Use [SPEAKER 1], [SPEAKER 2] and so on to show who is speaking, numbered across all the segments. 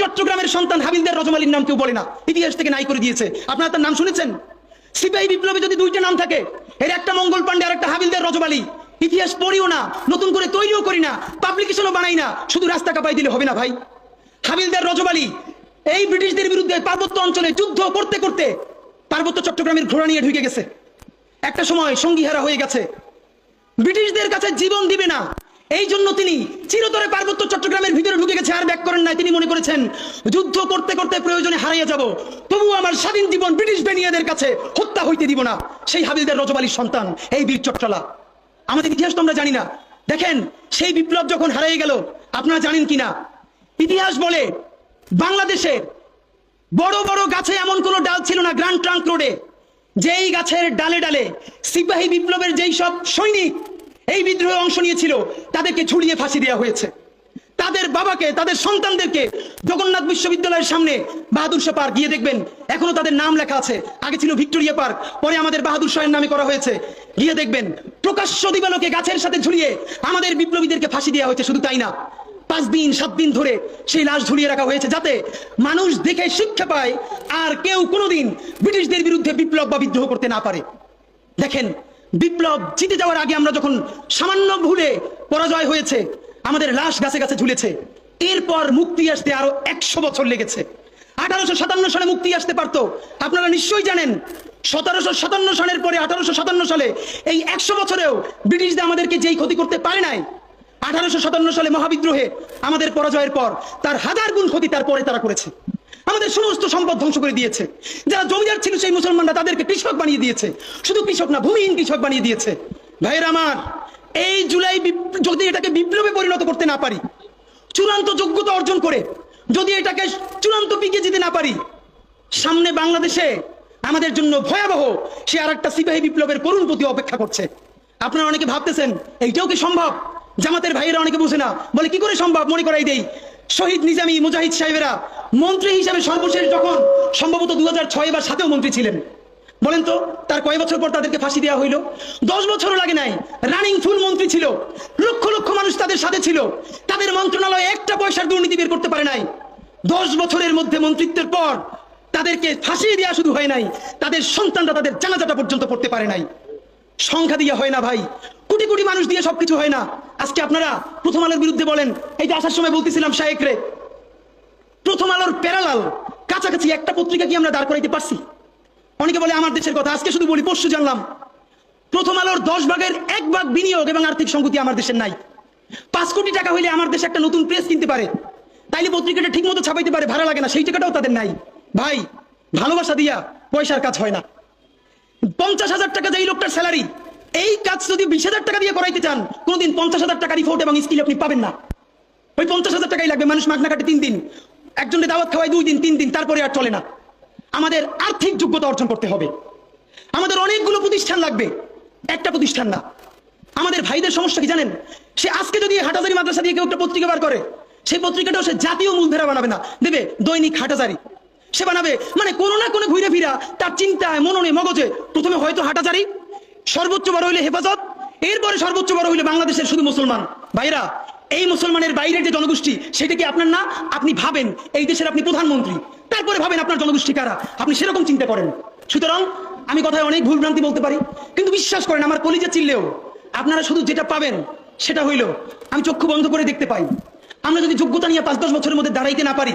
[SPEAKER 1] চট্টগ্রামের সন্তান হাবিলদের রজমালির নাম কেউ বলে না। ইতিহাস থেকে নাই করে দিয়েছে। আপনারা তার নাম শুনেছেন? সিপাহী বিপ্লবে যদি দুইটা নাম থাকে, এর একটা মঙ্গল পান্ডে আর একটা হাবিলদের রজমালি ইতিহাস পড়িও না, নতুন করে তৈরিও করি না পাবলিকেশনও বানাই না, শুধু রাস্তা কাপাই দিলে হবে না ভাই। হাবিলদার রজবালি এই ব্রিটিশদের বিরুদ্ধে পার্বত্য অঞ্চলে যুদ্ধ করতে করতে পার্বত্য চট্টগ্রামের ঘোড়া নিয়ে ঢুকে গেছে। একটা সময় সঙ্গীহারা হয়ে গেছে। ব্রিটিশদের কাছে জীবন দিবে না এই জন্য তিনি চিরতরে পার্বত্য চট্টগ্রামের ভিতরে ঢুকে গেছে আর ব্যাক করেন নাই। তিনি মনে করেছেন, যুদ্ধ করতে করতে প্রয়োজনে হারিয়ে যাব। তবু আমার স্বাধীন জীবন ব্রিটিশ বেনিয়াদের কাছে হত্যা হইতে দিব না। সেই হাবিলদার রজবালির সন্তান, এই বীর চট্টলা। আমাদের ইতিহাস তো আমরা জানি না। দেখেন, সেই বিপ্লব যখন হারিয়ে গেল, আপনারা জানেন কিনা? ইতিহাস বলে বাংলাদেশের বড় বড় গাছে এমন কোনো ডাল ছিল না গ্রান্ড ট্রাঙ্ক রোডে, যেই গাছের ডালে ডালে সিপাহী বিপ্লবের যেই সব সৈনিক এই বিদ্রোহে অংশ নিয়েছিল তাদেরকে ঝুলিয়ে ফাঁসি দেওয়া হয়েছে। তাদের বাবাকে, তাদের সন্তানদেরকে জগন্নাথ বিশ্ববিদ্যালয়ের সামনে বাহাদুর শাহ পার্ক গিয়ে দেখবেন। এখনও তাদের নাম লেখা আছে। আগে ছিল ভিক্টোরিয়া পার্ক, পরে আমাদের বাহাদুর শাহের নামে করা হয়েছে। গিয়ে দেখবেন, প্রকাশ্য দিবালোকে গাছের সাথে ঝুলিয়ে আমাদের বিপ্লবীদেরকে ফাঁসি দেওয়া হয়েছে, শুধু তাই না। পাঁচ দিন, সাত দিন ধরে সেই লাশ ঝুলিয়ে রাখা হয়েছে, যাতে মানুষ দেখে শিক্ষা পায় আর কেউ কোনোদিন ব্রিটিশদের বিরুদ্ধে বিপ্লব বা বিদ্রোহ করতে না পারে। দেখেন বিপ্লব জিতে যাওয়ার আগে আমরা যখন সামান্য ভুলে পরাজয় হয়েছে, আমাদের লাশ গাছে গাছে ঝুলেছে, এরপর মুক্তি আসতে আরও একশো বছর লেগেছে। আঠারোশো সাতান্ন সালে মুক্তি আসতে পারতো। আপনারা নিশ্চয়ই জানেন, সতেরোশো সাতান্ন সালের পরে আঠারোশো সাতান্ন সালে এই একশো বছরেও ব্রিটিশদের আমাদেরকে যেই ক্ষতি করতে পারে নাই, আঠারোশো সাতান্ন সালে মহাবিদ্রোহে আমাদের পরাজয়ের পর তার হাজার গুণ ক্ষতি তারপরে তারা করেছে। আমাদের সমস্ত সম্পদ ধ্বংস করে দিয়েছে। যারা জমিদার ছিল সেই মুসলমানরা তাদেরকে কৃষক বানিয়ে দিয়েছে। শুধু কৃষক না, ভূমিহীন কৃষক বানিয়ে দিয়েছে। ভাইয়ের আমার, এই জুলাই যদি এটাকে বিপ্লবে পরিণত করতে না পারি, চূড়ান্ত যোগ্যতা অর্জন করে, যদি এটাকে চূড়ান্ত পিকে যেতে না পারি, সামনে বাংলাদেশে আমাদের জন্য ভয়াবহ সে আর একটা সিপাহী বিপ্লবের করুণ প্রতি অপেক্ষা করছে। আপনারা অনেকে ভাবতেছেন, এইটাও কি সম্ভব? জামাতের ভাইয়েরা অনেকে বুঝে না। বলে, কি করে সম্ভব? মনে করাই দেই। শহীদ নিজামী মুজাহিদ সাহেবেরা মন্ত্রী হিসাবে সর্বশেষ যখন সম্ভবত দু হাজার ছয় বা সাতেও মন্ত্রী ছিলেন। বলেন তো, তার কয় বছর পর তাদেরকে ফাঁসি দেওয়া হইল? দশ বছরও লাগে নাই। রানিং ফুল মন্ত্রী ছিল। লক্ষ লক্ষ মানুষ তাদের সাথে ছিল। তাদের মন্ত্রণালয় একটা পয়সার দুর্নীতি বের করতে পারে নাই। দশ বছরের মধ্যে মন্ত্রিত্বের পর তাদেরকে ফাঁসিয়ে দেওয়া শুধু হয় নাই। তাদের সন্তানরা তাদের জানাজাটা পর্যন্ত পড়তে পারে নাই। সংখ্যা দিয়ে হয় না ভাই। কোটি কোটি মানুষ দিয়ে সবকিছু হয় না। আজকে আপনারা প্রথম আলোর বিরুদ্ধে বলেন, এই যে আসার সময় বলতেছিলাম শাহেক রে প্রথম আলোর প্যারালাল, কাছাকাছি একটা পত্রিকা কি আমরা দাঁড় করাইতে পারছি? অনেকে বলে আমার দেশের কথা, আজকে শুধু বলি, পরশু জানলাম। প্রথম আলোর দশ ভাগের এক ভাগ বিনিয়োগ এবং আর্থিক সংগতি আমার দেশের নাই। পাঁচ কোটি টাকা হইলে আমার দেশে একটা নতুন প্রেস কিনতে পারে। তাইলে পত্রিকাটা ঠিক মতো ছাপাইতে পারে, ভাড়া লাগে না, সেই টাকাটাও তাদের নাই। ভাই, ভালোবাসা দিয়া পয়সার কাজ হয় না। পঞ্চাশ হাজার টাকা যে এই লোকটার স্যালারি এই কাজ যদি বিশ হাজার টাকা দিয়ে করাইতে চান, কোনোদিন পঞ্চাশ হাজার টাকা রিপোর্ট এবং স্কিল আপনি পাবেন না। ওই পঞ্চাশ হাজার টাকাই লাগবে মানুষ মাগনা কাটে তিন দিন। একজনের দাওয়াত খাওয়াই দুই দিন, তিন দিন, তারপরে আর চলে না। আমাদের আর্থিক যোগ্যতা অর্জন করতে হবে। আমাদের অনেকগুলো প্রতিষ্ঠান লাগবে। একটা প্রতিষ্ঠান না। আমাদের ভাইদের সমস্যা কি জানেন? সে আজকে যদি হাটাজারি মাদ্রাসা দিয়ে কেউ একটা পত্রিকা বার করে, সেই পত্রিকাটাও সে জাতীয় মূলধারা বানাবে না। দেবে দৈনিক হাটাজারি সে বানাবে মানে কোনো না কোনো ঘুরে ফিরা, তার চিন্তায়, মননে, মগজে। প্রথমে হয়তো হাটাজারি সর্বোচ্চ বড় হইলে হেফাজত, এরপরে সর্বোচ্চ বড় হইলে বাংলাদেশের শুধু মুসলমান। ভাইরা এই মুসলমানের বাইরের যে জনগোষ্ঠী, সেটা কি আপনার না? আপনি ভাবেন এই দেশের আপনি প্রধানমন্ত্রী। তারপরে ভাবেন আপনার জনগোষ্ঠী কারা? আপনি সেরকম চিন্তা করেন। সুতরাং আমি কথায় অনেক ভুল ভ্রান্তি বলতে পারি, কিন্তু বিশ্বাস করেন আমার কলিজা চিনলেও আপনারা শুধু যেটা পাবেন, সেটা হইল, আমি চক্ষু বন্ধ করে দেখতে পাই। আমরা যদি যোগ্যতা নিয়ে পাঁচ দশ বছরের মধ্যে দাঁড়াইতে না পারি,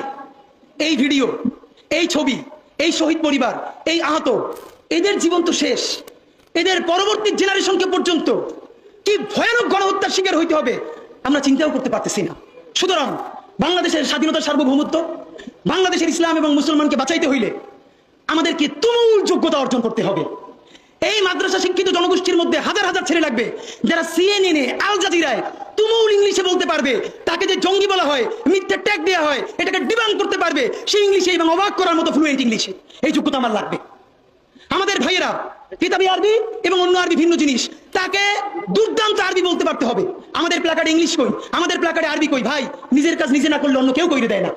[SPEAKER 1] এই ভিডিও, এই ছবি, এই শহীদ পরিবার, এই আহত, এদের জীবন তো শেষ। এদের পরবর্তী জেনারেশনকে পর্যন্ত কি ভয়ানক গণহত্যার শিকার হইতে হবে, আমরা চিন্তাও করতে পারতেছি না। সুতরাং বাংলাদেশের স্বাধীনতার সার্বভৌমত্ব, বাংলাদেশের ইসলাম এবং মুসলমানকে বাঁচাইতে হইলে আমাদেরকে তুমুল যোগ্যতা অর্জন করতে হবে। এই মাদ্রাসা শিক্ষিত জনগোষ্ঠীর মধ্যে হাজার হাজার ছেলে লাগবে, যারা সিএনএনে আল জাজিরায় তুমুল ইংলিশে বলতে পারবে, তাকে যে জঙ্গি বলা হয়, মিথ্যে ট্যাগ দেওয়া হয়, এটাকে ডিমান্ড করতে পারবে, সেই ইংলিশে এবং অবাক করার মতো ফ্লুয়েন্ট ইংলিশে। এই যোগ্যতা আমার লাগবে। আমাদের ভাইয়েরা কিতাবি আরবি এবং অন্য আরবি ভিন্ন জিনিস, তাকে দুর্দান্ত আরবি বলতে পারতে হবে। আমাদের প্লাকার্ডে ইংলিশ কই? আমাদের প্লাকার্ডে আরবি কই? ভাই, নিজের কাজ নিজে না করলে অন্য কেউ কইরে দেয় না।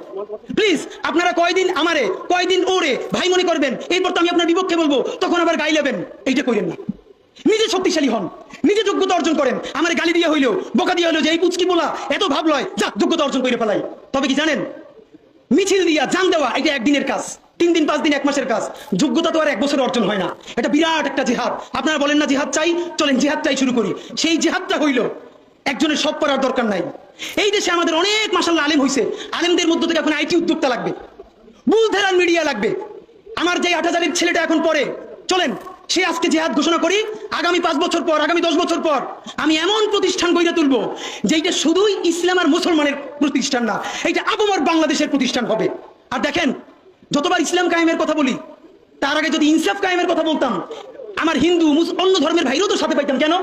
[SPEAKER 1] প্লিজ আপনারা কয়দিন আমারে, কয়দিন ওরে ভাই মনে করবেন, এরপর তো আমি আপনার বিপক্ষে বলব, তখন আবার গাই লেবেন এইটা কইরেন না। নিজে শক্তিশালী হন, নিজে যোগ্যতা অর্জন করেন। আমার গালি দিয়ে হইল বোকা দিয়ে হইল যে এই পুচকি বলা এত ভাব লয় যা, যোগ্যতা অর্জন করে ফেলাই। তবে কি জানেন? মিছিল দিয়া জান দেওয়া, এটা একদিনের কাজ। তিন দিন, পাঁচ দিন, এক মাসের কাজ। যোগ্যতা তো আর এক বছর অর্জন হয় না। এটা বিরাট একটা জিহাদ। আপনারা বলেন না জিহাদ চাই? চলেন, জিহাদ চাই শুরু করি। সেই জিহাদটা হইল, একজনের সব করার দরকার নাই। এই দেশে আমাদের অনেক মাসাল্লাহ আলেম হইছে। আলেমদের মধ্য থেকে এখন আইটি উদ্যোক্তা লাগবে। বুলধেরান মিডিয়া লাগবে। আমার যে আট হাজারের ছেলেটা এখন পড়ে, চলেন, সে আজকে জেহাদ ঘোষণা করি, আগামী পাঁচ বছর পর, আগামী দশ বছর পর, আমি এমন প্রতিষ্ঠান গড়ে তুলবো যেটা শুধুই ইসলাম আর মুসলমানের প্রতিষ্ঠান না, এইটা আবমর বাংলাদেশের প্রতিষ্ঠান হবে। আর দেখেন যতবার ইসলাম কায়েমের কথা বলি, তার আগে যদি ইনসাফ কায়েমের কথা বলতাম, আমার হিন্দু অন্য ধর্মের ভাইরও তো সাথে পাইতাম, কেন?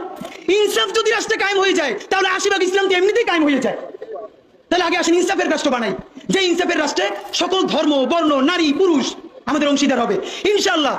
[SPEAKER 1] ইনসাফ যদি রাষ্ট্রে কায়েম হয়ে যায়, তাহলে আশিভাগ ইসলাম তো এমনিতেই কায়েম হয়ে যায়। তাহলে আগে আসেন ইনসাফের রাষ্ট্র বানাই। যে ইনসাফের রাষ্ট্রে সকল ধর্ম, বর্ণ, নারী, পুরুষ আমাদের অংশীদার হবে। ইনশাল্লাহ